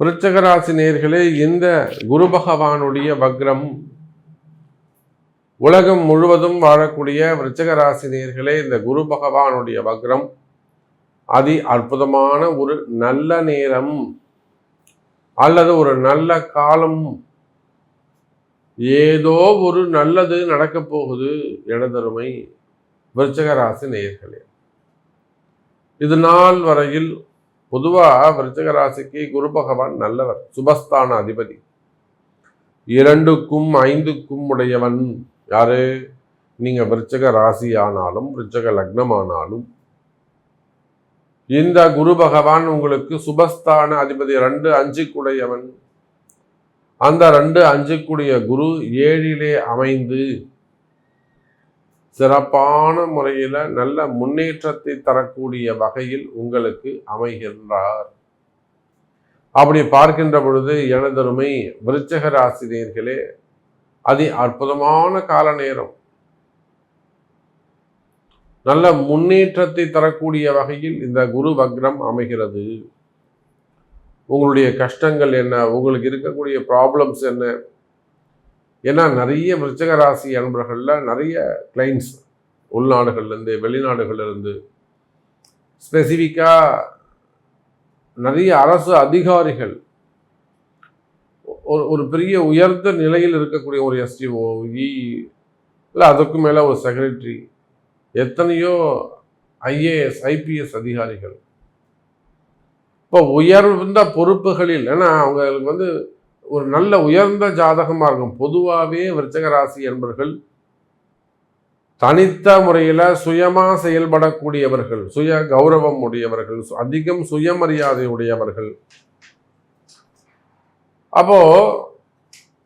விருச்சகராசி நேர்களே இந்த குரு பகவானுடைய வக்ரம் உலகம் முழுவதும் வாழக்கூடிய விருச்சகராசி நேர்களே இந்த குரு பகவானுடைய வக்ரம் அதி அற்புதமான ஒரு நல்ல நேரம் அல்லது ஒரு நல்ல காலம். ஏதோ ஒரு நல்லது நடக்கப் போகுது எனதருமை விருச்சகராசி நேர்களே. இது நாள் வரையில் பொதுவாக விருச்சக ராசிக்கு குரு பகவான் நல்லவர் சுபஸ்தான அதிபதி. இரண்டுக்கும் ஐந்துக்கும் உடையவன் யாரு? நீங்க விருச்சக ராசி ஆனாலும் விருச்சக லக்னம் ஆனாலும் இந்த குரு பகவான் உங்களுக்கு சுபஸ்தான அதிபதி ரெண்டு அஞ்சுக்குடையவன். அந்த ரெண்டு அஞ்சுக்குடைய குரு ஏழிலே அமைந்து சிறப்பான முறையில் நல்ல முன்னேற்றத்தை தரக்கூடிய வகையில் உங்களுக்கு அமைகின்றார். அப்படி பார்க்கின்ற பொழுது எனதருமை விருச்சக ராசினியர்களே அதி அற்புதமான கால நேரம். நல்ல முன்னேற்றத்தை தரக்கூடிய வகையில் இந்த குரு வக்ரம் அமைகிறது. உங்களுடைய கஷ்டங்கள் என்ன? உங்களுக்கு இருக்கக்கூடிய ப்ராப்ளம்ஸ் என்ன? ஏன்னா நிறைய விருச்சக ராசி அன்பர்களில் நிறைய கிளைண்ட்ஸ் உள்நாடுகள்லேருந்து வெளிநாடுகள்லேருந்து. ஸ்பெசிஃபிக்காக நிறைய அரசு அதிகாரிகள். ஒரு ஒரு பெரிய உயர்ந்த நிலையில் இருக்கக்கூடிய ஒரு எஸ்டிஓ இ இல்லை அதுக்கு மேலே ஒரு செக்ரட்டரி எத்தனையோ ஐஏஎஸ் ஐபிஎஸ் அதிகாரிகள். இப்போ உயர்ந்த பொறுப்புகளில் ஏன்னா அவங்களுக்கு வந்து ஒரு நல்ல உயர்ந்த ஜாதகமாக இருக்கும் பொதுவாகவே விருச்சக ராசி தனித்த முறையில் சுயமாக செயல்படக்கூடியவர்கள் சுய கௌரவம் உடையவர்கள் அதிகம் சுயமரியாதை உடையவர்கள். அப்போ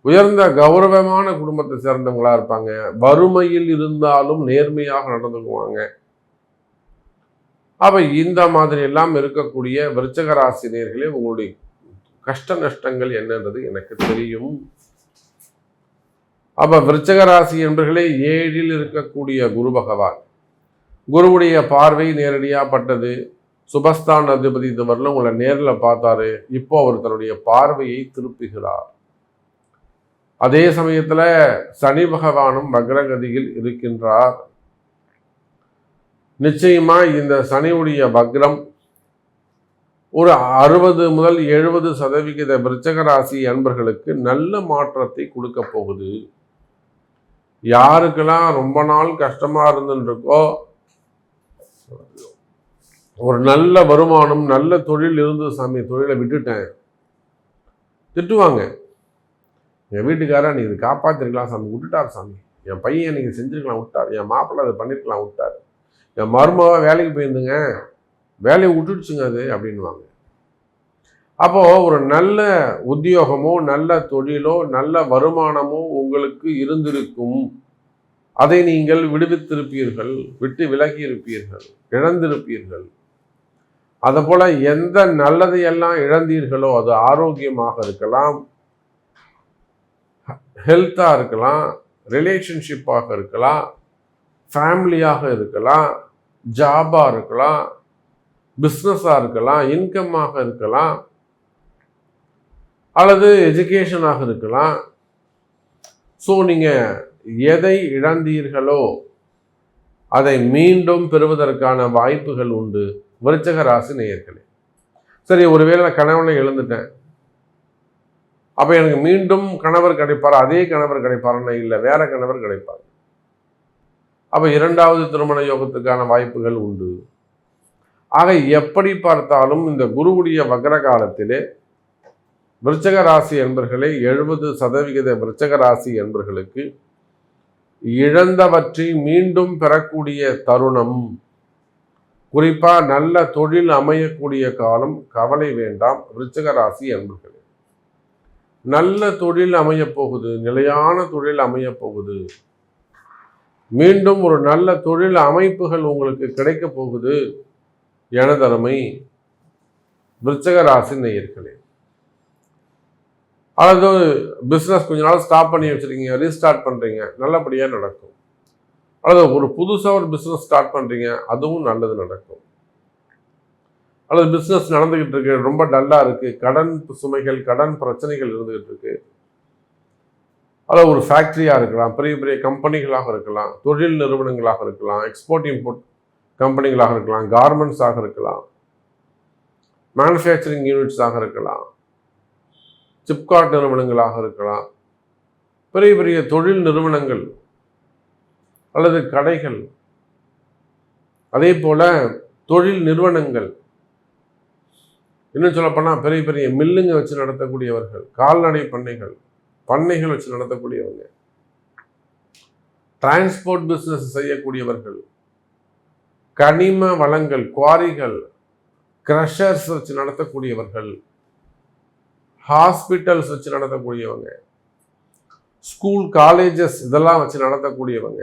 உயர்ந்த கௌரவமான குடும்பத்தை சேர்ந்தவங்களா இருப்பாங்க. வறுமையில் இருந்தாலும் நேர்மையாக நடந்துக்குவாங்க. அப்ப இந்த மாதிரி எல்லாம் இருக்கக்கூடிய விருச்சக ராசினியர்களே உங்களுடைய கஷ்ட நஷ்டங்கள் என்னன்றது எனக்கு தெரியும். அப்ப விருச்சக ராசி என்பர்களே ஏழில் இருக்கக்கூடிய குரு பகவான். குருவுடைய பார்வை நேரடியாக பட்டது சுபஸ்தான் அதிபதி இது உங்களை நேரில் பார்த்தாரு. இப்போ அவர் தன்னுடைய பார்வையை திருப்புகிறார். அதே சமயத்தில் சனி பகவானும் வக்ரகதியில் இருக்கின்றார். நிச்சயமா இந்த சனியுடைய வக்ரம் ஒரு அறுபது முதல் எழுபது சதவிகித விருச்சக ராசி அன்பர்களுக்கு நல்ல மாற்றத்தை கொடுக்க போகுது. யாருக்கெல்லாம் ரொம்ப நாள் கஷ்டமா இருந்துருக்கோ ஒரு நல்ல வருமானம் நல்ல தொழில் இருந்தது சாமி தொழிலை விட்டுட்டேன். திட்டுவாங்க. என் வீட்டுக்காரன் நீ இது காப்பாற்றிருக்கலாம் சாமி விட்டுட்டார் சாமி. என் பையன் நீங்கள் செஞ்சுருக்கலாம் விட்டார். என் மாப்பிள்ளை அதை பண்ணியிருக்கலாம் விட்டார். என் மருமக வேலைக்கு போயிருந்துங்க. வேலையை விட்டுடுச்சுங்க அது அப்படின்வாங்க அப்போது ஒரு நல்ல உத்தியோகமோ நல்ல தொழிலோ நல்ல வருமானமோ உங்களுக்கு இருந்திருக்கும். அதை நீங்கள் விடுவித்திருப்பீர்கள் விட்டு விலகி இருப்பீர்கள் இழந்திருப்பீர்கள். அதுபோல் எந்த நல்லதையெல்லாம் இழந்தீர்களோ அது ஆரோக்கியமாக இருக்கலாம் ஹெல்த்தாக இருக்கலாம் ரிலேஷன்ஷிப்பாக இருக்கலாம் ஃபேமிலியாக இருக்கலாம் ஜாபாக இருக்கலாம் பிஸ்னஸாக இருக்கலாம் இன்கம்மாக இருக்கலாம் அல்லது எஜுகேஷனாக இருக்கலாம். ஸோ நீங்கள் எதை இழந்தீர்களோ அதை மீண்டும் பெறுவதற்கான வாய்ப்புகள் உண்டு. விருச்சக ராசி நேயர்களே. சரி ஒருவேளை நான் கணவனை எழுந்துட்டேன் அப்போ எனக்கு மீண்டும் கணவர் கிடைப்பார்? அதே கணவர் கிடைப்பாருன்னா இல்லை வேற கணவர் கிடைப்பார். அப்போ இரண்டாவது திருமண யோகத்துக்கான வாய்ப்புகள் உண்டு. ஆக எப்படி பார்த்தாலும் இந்த குருவுடைய வக்ர காலத்திலே விருச்சக ராசி என்பர்களே எழுபது சதவிகித விருச்சக ராசி என்பர்களுக்கு இழந்தவற்றை மீண்டும் பெறக்கூடிய தருணம். குறிப்பாக நல்ல தொழில் அமையக்கூடிய காலம் கவலை வேண்டாம் விருச்சக ராசி என்பர்களே. நல்ல தொழில் அமையப் போகுது நிலையான தொழில் அமையப் போகுது. மீண்டும் ஒரு நல்ல தொழில் அமைப்புகள் உங்களுக்கு கிடைக்க போகுது. எனதருமை விருச்சக ராசி நேயர்களே. அல்லது பிஸ்னஸ் கொஞ்ச நாள் ஸ்டாப் பண்ணி வச்சிருக்கீங்க ரீஸ்டார்ட் பண்ணுறீங்க நல்லபடியாக நடக்கும். அல்லது ஒரு புதுசாக ஒரு பிஸ்னஸ் ஸ்டார்ட் பண்ணுறீங்க அதுவும் நல்லது நடக்கும். அல்லது பிஸ்னஸ் நடந்துக்கிட்டு இருக்கு ரொம்ப டல்லாக இருக்குது கடன் சுமைகள் கடன் பிரச்சனைகள் இருந்துக்கிட்டு இருக்கு. அதாவது ஒரு ஃபேக்ட்ரியாக இருக்கலாம் பெரிய பெரிய கம்பெனிகளாக இருக்கலாம் தொழில் நிறுவனங்களாக இருக்கலாம் எக்ஸ்போர்ட் இம்போர்ட் கம்பெனிகளாக இருக்கலாம் கார்மெண்ட்ஸாக இருக்கலாம் மேனுஃபேக்சரிங் யூனிட்ஸாக இருக்கலாம் சிப்காட் நிறுவனங்களாக இருக்கலாம் பெரிய பெரிய தொழில் நிறுவனங்கள் அல்லது கடைகள். அதே போல தொழில் நிறுவனங்கள். இன்னும் சொல்லப்போனால் பெரிய பெரிய மில்லுங்க வச்சு நடத்தக்கூடியவர்கள் கால்நடை பண்ணைகள் பண்ணைகள் வச்சு நடத்தக்கூடியவங்க. டிரான்ஸ்போர்ட் பிஸ்னஸ் செய்யக்கூடியவர்கள். கனிம வளங்கள் குவாரிகள் க்ரஷர்ஸ் வச்சு நடத்தக்கூடியவர்கள் ஹாஸ்பிட்டல்ஸ் வச்சு நடத்தக்கூடியவங்க ஸ்கூல் காலேஜஸ் இதெல்லாம் வச்சு நடத்தக்கூடியவங்க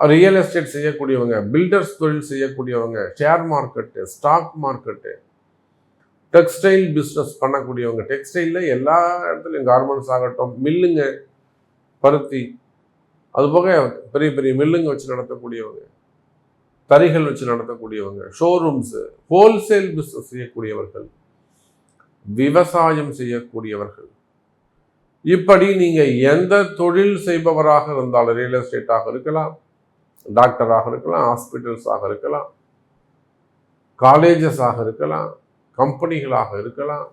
ரியல் எஸ்டேட் செய்யக்கூடியவங்க பில்டர்ஸ் தொழில் செய்யக்கூடியவங்க share market stock market textile business பண்ணக்கூடியவங்க டெக்ஸ்டைலில் எல்லா இடத்துலையும் கார்மெண்ட்ஸ் ஆகட்டும் மில்லுங்க பருத்தி அதுபோக பெரிய பெரிய மில்லுங்க வச்சு நடத்தக்கூடியவங்க தறிகள் வச்சு நடத்தக்கூடியவங்க ஷோரூம்ஸு ஹோல்சேல் பிஸ்னஸ் செய்யக்கூடியவர்கள் விவசாயம் செய்யக்கூடியவர்கள். இப்படி நீங்கள் எந்த தொழில் செய்பவராக இருந்தாலும் ரியல் எஸ்டேட்டாக இருக்கலாம் டாக்டராக இருக்கலாம் ஹாஸ்பிட்டல்ஸாக இருக்கலாம் காலேஜஸாக இருக்கலாம் கம்பெனிகளாக இருக்கலாம்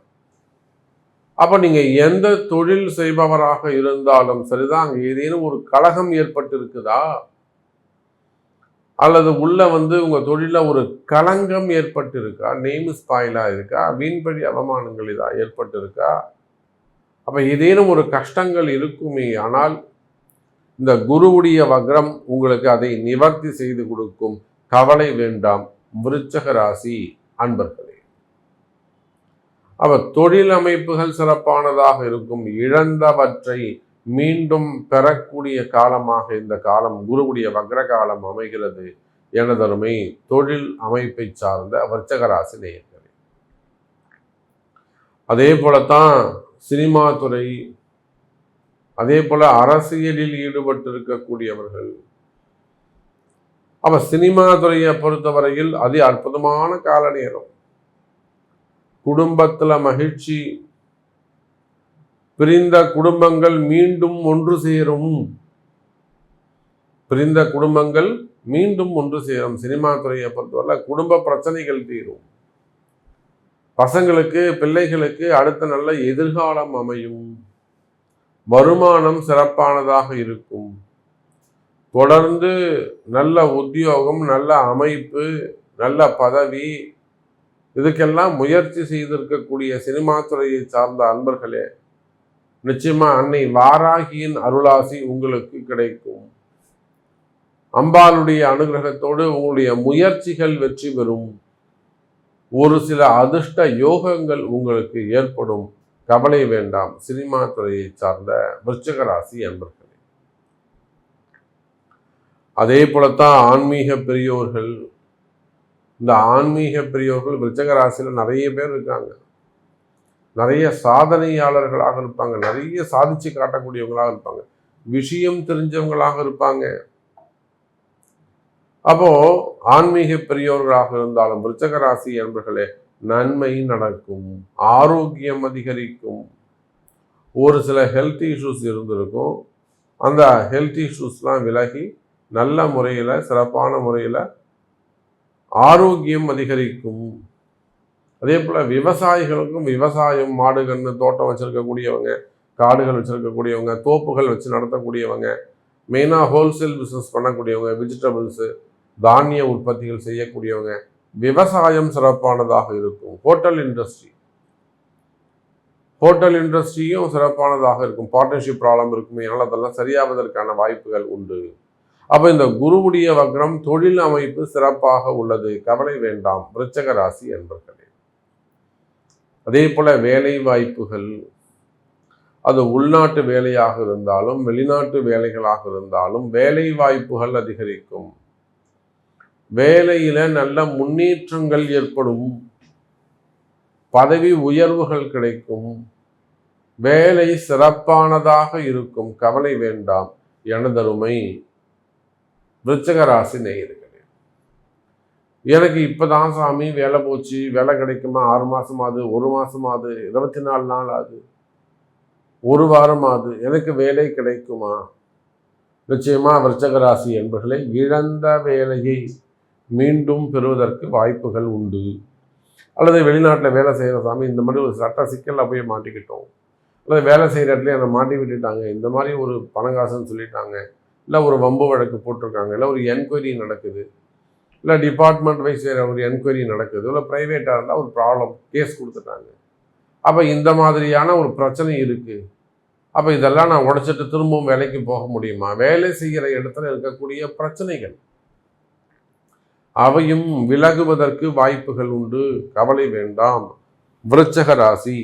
அப்போ நீங்கள் எந்த தொழில் செய்பவராக இருந்தாலும் சரிதான் அங்கே ஏதேனும் ஒரு கழகம் ஏற்பட்டு இருக்குதா அல்லது உள்ள வந்து உங்கள் தொழிலில் ஒரு களங்கம் ஏற்பட்டு இருக்கா நேம் ஸ்பாயிலாக இருக்கா? வீண்படி அவமானங்கள் இதாக ஏற்பட்டு இருக்கா அப்போ ஏதேனும் ஒரு கஷ்டங்கள் இருக்குமே ஆனால் இந்த குருவுடைய வக்ரம் உங்களுக்கு அதை நிவர்த்தி செய்து கொடுக்கும் கவலை வேண்டாம் விருச்சக ராசி அன்பர்களே. அவ தொழில் அமைப்புகள் சிறப்பானதாக இருக்கும். இழந்தவற்றை மீண்டும் பெறக்கூடிய காலமாக இந்த காலம் குருவுடைய வக்ர காலம் அமைகிறது எனதருமை தொழில் அமைப்பை சார்ந்த வர்ச்சகராசி நேயர்களே. அதே போலத்தான் சினிமா துறை அதே போல அரசியலில் ஈடுபட்டிருக்கக்கூடியவர்கள் அவ சினிமா துறையை பொறுத்தவரையில் அதி அற்புதமான கால நேரம் குடும்பத்துல மகிழ்ச்சி. பிரிந்த குடும்பங்கள் மீண்டும் ஒன்று சேரும். பிரிந்த குடும்பங்கள் மீண்டும் ஒன்று சேரும். சினிமா துறையை பொறுத்தவரை குடும்ப பிரச்சனைகள் தீரும். பசங்களுக்கு பிள்ளைகளுக்கு அடுத்த நல்ல எதிர்காலம் அமையும். வருமானம் சிறப்பானதாக இருக்கும். தொடர்ந்து நல்ல உத்தியோகம் நல்ல அமைப்பு நல்ல பதவி இதுக்கெல்லாம் முயற்சி செய்திருக்கக்கூடிய சினிமா துறையை சார்ந்த அன்பர்களே நிச்சயமா அன்னை வாராகியின் அருளாசி உங்களுக்கு கிடைக்கும். அம்பாளுடைய அனுகிரகத்தோடு உங்களுடைய முயற்சிகள் வெற்றி பெறும். ஒரு சில அதிர்ஷ்ட யோகங்கள் உங்களுக்கு ஏற்படும். கவலை வேண்டாம். சினிமா துறையை சார்ந்த விருச்சகராசி அன்பர்களே. அதே போலத்தான் ஆன்மீக பெரியோர்கள் இந்த ஆன்மீக பெரியோர்கள் விருச்சக ராசியில் நிறைய பேர் இருக்காங்க. நிறைய சாதனையாளர்களாக இருப்பாங்க. நிறைய சாதிச்சு காட்டக்கூடியவங்களாக இருப்பாங்க. விஷயம் தெரிஞ்சவங்களாக இருப்பாங்க. அப்போ ஆன்மீக பெரியோர்களாக இருந்தாலும் விருச்சக ராசி என்பர்களே நன்மை நடக்கும். ஆரோக்கியம் அதிகரிக்கும். ஒரு சில ஹெல்த் இஷ்யூஸ் இருந்திருக்கும். அந்த ஹெல்த் இஷ்யூஸ்லாம் விலகி நல்ல முறையில் சிறப்பான முறையில் ஆரோக்கியம் அதிகரிக்கும். அதே போல் விவசாயிகளுக்கும் விவசாயம் மாடு கன்று தோட்டம் வச்சுருக்கக்கூடியவங்க காடுகள் வச்சுருக்கக்கூடியவங்க தோப்புகள் வச்சு நடத்தக்கூடியவங்க மெயினாக ஹோல்சேல் பிஸ்னஸ் பண்ணக்கூடியவங்க வெஜிடபிள்ஸு தானிய உற்பத்திகள் செய்யக்கூடியவங்க விவசாயம் சிறப்பானதாக இருக்கும். Hotel industry. ஹோட்டல் இண்டஸ்ட்ரியும் சிறப்பானதாக இருக்கும். பார்ட்னர்ஷிப் ப்ராப்ளம் இருக்குமே அதனால் அதெல்லாம் சரியாவதற்கான வாய்ப்புகள் உண்டு. அப்போ இந்த குருவுடைய வக்ரம் தொழில் அமைப்பு சிறப்பாக உள்ளது. கவலை வேண்டாம். விருச்சக ராசி என்பர்களே. அதே போல வேலை வாய்ப்புகள். அது உள்நாட்டு வேலையாக இருந்தாலும் வெளிநாட்டு வேலைகளாக இருந்தாலும் வேலை வாய்ப்புகள் அதிகரிக்கும். வேலையில நல்ல முன்னேற்றங்கள் ஏற்படும். பதவி உயர்வுகள் கிடைக்கும். வேலை சிறப்பானதாக இருக்கும். கவலை வேண்டாம். எனதருமை. விருச்சக ராசி நேயர்களே எனக்கு இப்பதான் சாமி வேலை போச்சு வேலை கிடைக்குமா ஆறு மாசம் ஒரு மாசம் இருபத்தி நாலு நாள் ஆகுது ஒரு வாரம் ஆகுது எனக்கு வேலை கிடைக்குமா? நிச்சயமாக விருச்சக ராசி என்பர்களே இழந்த வேலையை மீண்டும் பெறுவதற்கு வாய்ப்புகள் உண்டு. அல்லது வெளிநாட்டில் வேலை செய்கிற சாமி இந்த மாதிரி ஒரு சட்ட சிக்கலில் போய் மாட்டிக்கிட்டோம். அல்லது வேலை செய்கிற இடத்துல என்னை மாட்டி விட்டுட்டாங்க இந்த மாதிரி ஒரு பணங்காசுன்னு சொல்லிட்டாங்க. இல்லை ஒரு வம்பு வழக்கு போட்டிருக்காங்க இல்லை ஒரு என்கொயரி நடக்குது இல்லை டிபார்ட்மெண்ட் வைஸ் ஒரு என்கொயரி நடக்குது இல்லை ப்ரைவேட்டாக இருந்தால் ஒரு ப்ராப்ளம் கேஸ் கொடுத்துட்டாங்க. அப்போ இந்த மாதிரியான ஒரு பிரச்சனை இருக்குது அப்போ இதெல்லாம் நான் உடைச்சிட்டு திரும்பவும் வேலைக்கு போக முடியுமா? வேலை செய்கிற இடத்துல இருக்கக்கூடிய பிரச்சனைகள். அவையும் விலகுவதற்கு வாய்ப்புகள் உண்டு. கவலை வேண்டாம். விருச்சக ராசி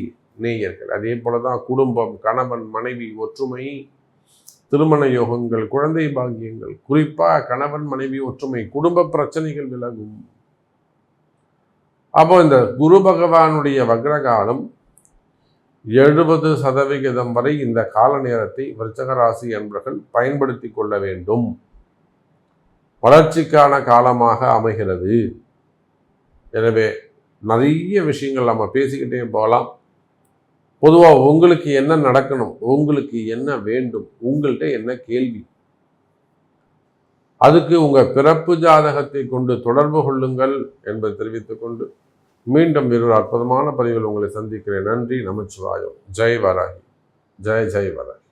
நேயர்கள் அதே போலதான் குடும்பம் கணவன் மனைவி ஒற்றுமை திருமண யோகங்கள் குழந்தை பாக்கியங்கள் குறிப்பா கணவன் மனைவி ஒற்றுமை குடும்ப பிரச்சனைகள் விலகும். அப்போ இந்த குரு பகவானுடைய வக்ரகாலம் எழுபது சதவிகிதம் வரை இந்த கால நேரத்தை விருச்சகராசி என்பவர்கள் பயன்படுத்தி கொள்ள வேண்டும். வளர்ச்சிக்கான காலமாக அமைகிறது. எனவே நிறைய விஷயங்கள் நம்ம பேசிக்கிட்டே போகலாம். பொதுவாக உங்களுக்கு என்ன நடக்கணும்? உங்களுக்கு என்ன வேண்டும்? உங்கள்கிட்ட என்ன கேள்வி? அதுக்கு உங்கள் பிறப்பு ஜாதகத்தை கொண்டு தொடர்பு கொள்ளுங்கள் என்பதை தெரிவித்துக் கொண்டு மீண்டும் வேறொரு அற்புதமான பதிவில் உங்களை சந்திக்கிறேன். நன்றி நமச்சிவாயம். ஜெய் வராகி. ஜெய் ஜெய் வராகி.